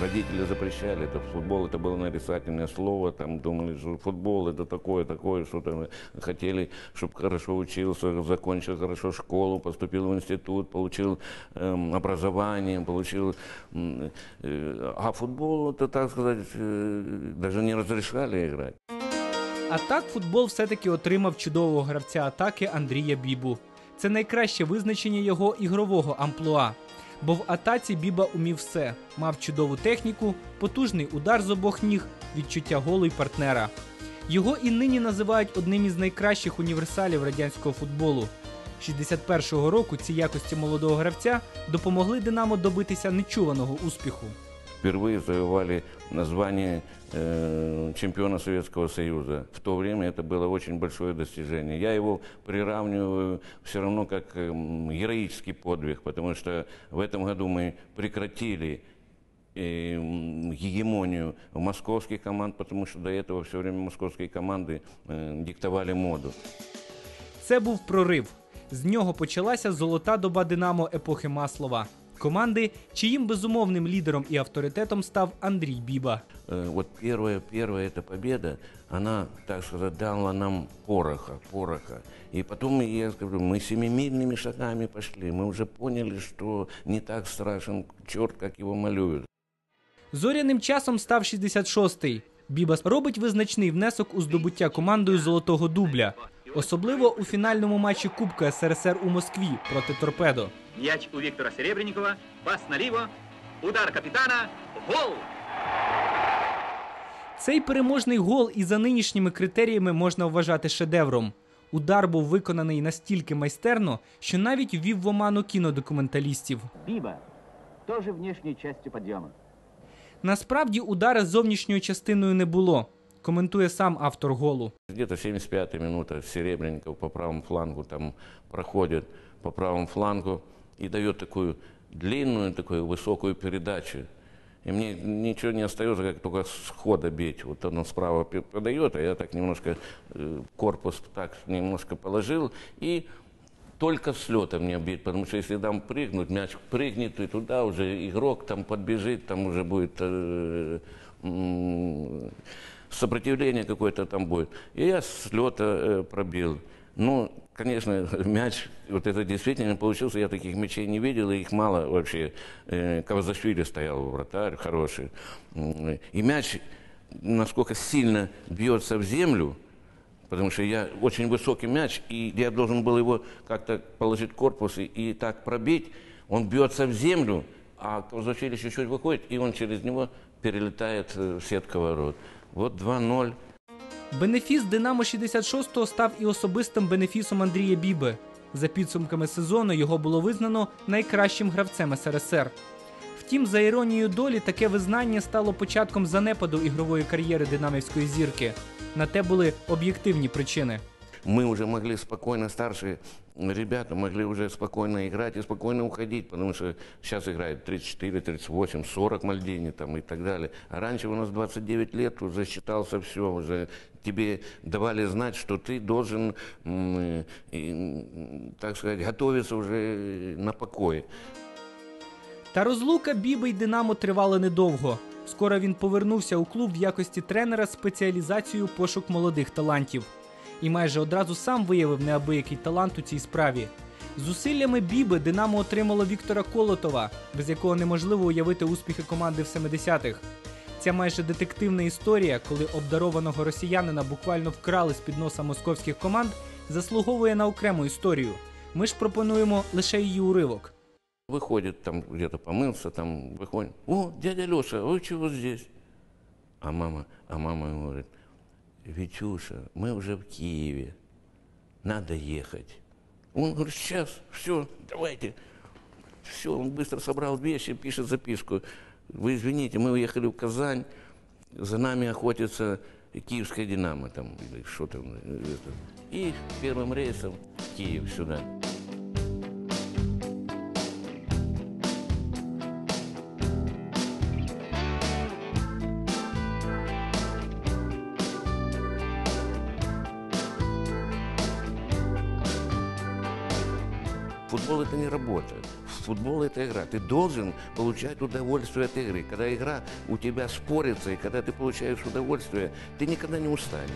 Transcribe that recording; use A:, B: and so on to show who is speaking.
A: родители запрещали. Это футбол, это было нарицательное слово. Там думали, что футбол это такое, такое, что там хотели, чтобы хорошо учился, закончил хорошо школу, поступил в институт, получил эм, образование, получил... м, э, а футбол, это, так сказать, э, даже не разрешали играть.
B: А так футбол все-таки отримав чудового гравця атаки Андрія Бібу. Це найкраще визначення його ігрового амплуа. Бо в атаці Біба умів все: мав чудову техніку, потужний удар з обох ніг, відчуття голу й партнера. Його і нині називають одним із найкращих універсалів радянського футболу. 61-го року ці якості молодого гравця допомогли Динамо добитися нечуваного успіху
A: впервые завоевали название э, чемпиона Советского Союза. В то время это было очень большое достижение. Я его приравниваю все равно как эм, героический подвиг, потому что в этом году мы прекратили э, м, гегемонию московских команд, потому что до этого все время московские команды э, диктовали моду.
B: Це був прорив. З нього почалася золота доба Динамо епохи Маслова. Команди, чиїм безумовним лідером і авторитетом став Андрій Біба.
A: Э, вот первая, первая эта победа, она, так сказать, дала нам пороха, пороха. И потом, я скажу, мы семимильными шагами пошли. Мы уже поняли, что не так страшен черт, как его малюют.
B: Зоряним часом став 66-й. Біба робить визначний внесок у здобуття командою золотого дубля, особливо у фінальному матчі Кубка СРСР у Москві проти Торпедо.
C: Мяч у Виктора Серебренникова, пас налево, удар капитана, гол!
B: Цей переможний гол і за нинішніми критеріями можна вважати шедевром. Удар був виконаний настільки майстерно, що навіть ввів в оману кінодокументалістів.
C: Биба, тоже внешней частью подъема.
B: Насправді удара з зовнішньою частиною не було, коментує сам автор голу.
A: Где-то 75-я минута Серебренников по правому флангу там проходит по правому флангу и дает такую длинную, такую высокую передачу. И мне ничего не остается, как только с хода бить. Вот он справа пи- подает, а я так немножко э, корпус так немножко положил и только с лета мне бить, потому что если дам прыгнуть, мяч прыгнет, и туда уже игрок там подбежит, там уже будет э, м, сопротивление какое-то там будет. И я с лета э, пробил. Ну, конечно, мяч, вот это действительно получился, я таких мячей не видел, и их мало вообще. Э, Кавазашвили стоял, вратарь хороший. И мяч, насколько сильно бьется в землю, Потому что я очень высокий мяч, и я должен был его как-то положить в корпус и, и так пробить. Он бьется в землю, а Козачили чуть-чуть выходит, и он через него перелетает э, в сетку ворот. Вот 2-0.
B: Бенефіс Динамо 66-го став і особистим бенефісом Андрія Біби. За підсумками сезону його було визнано найкращим гравцем СРСР. Втім, за іронією долі, таке визнання стало початком занепаду ігрової кар'єри динамівської зірки. На те були об'єктивні причини.
A: Мы уже могли спокойно, старшие ребята могли уже спокойно играть и спокойно уходить, потому что сейчас играет 34, 38, 40 Мальдини там и так далее. А раньше у нас 29 лет, уже считался все, уже тебе давали знать, что ты должен, так сказать, готовиться уже на покой.
B: Та розлука Біби й Динамо тривала недовго. Скоро він повернувся у клуб в якості тренера спеціалізацією пошук молодих талантів І майже одразу сам виявив неабиякий талант у цій справі. Зусиллями Біби Динамо отримало Віктора Колотова, без якого неможливо уявити успіхи команди в 70-х. Ця майже детективна історія, коли обдарованого росіянина буквально вкрали з під носа московських команд, заслуговує на окрему історію. Ми ж пропонуємо лише її уривок.
A: Выходит там где-то помылся, там выходит. О, дядя Леша, вы чего здесь? А мама, а мама ему говорит, Витюша, мы уже в Киеве, надо ехать. Он говорит, сейчас, все, давайте. Все, он быстро собрал вещи, пишет записку. Вы извините, мы уехали в Казань, за нами охотится киевская «Динамо», там, или что там. э, это. И первым рейсом Киев сюда. Футбол это не работа. Футбол – это игра. Ты должен получать удовольствие от игры. Когда игра у тебя спорится, и когда ты получаешь удовольствие, ты никогда не устанешь.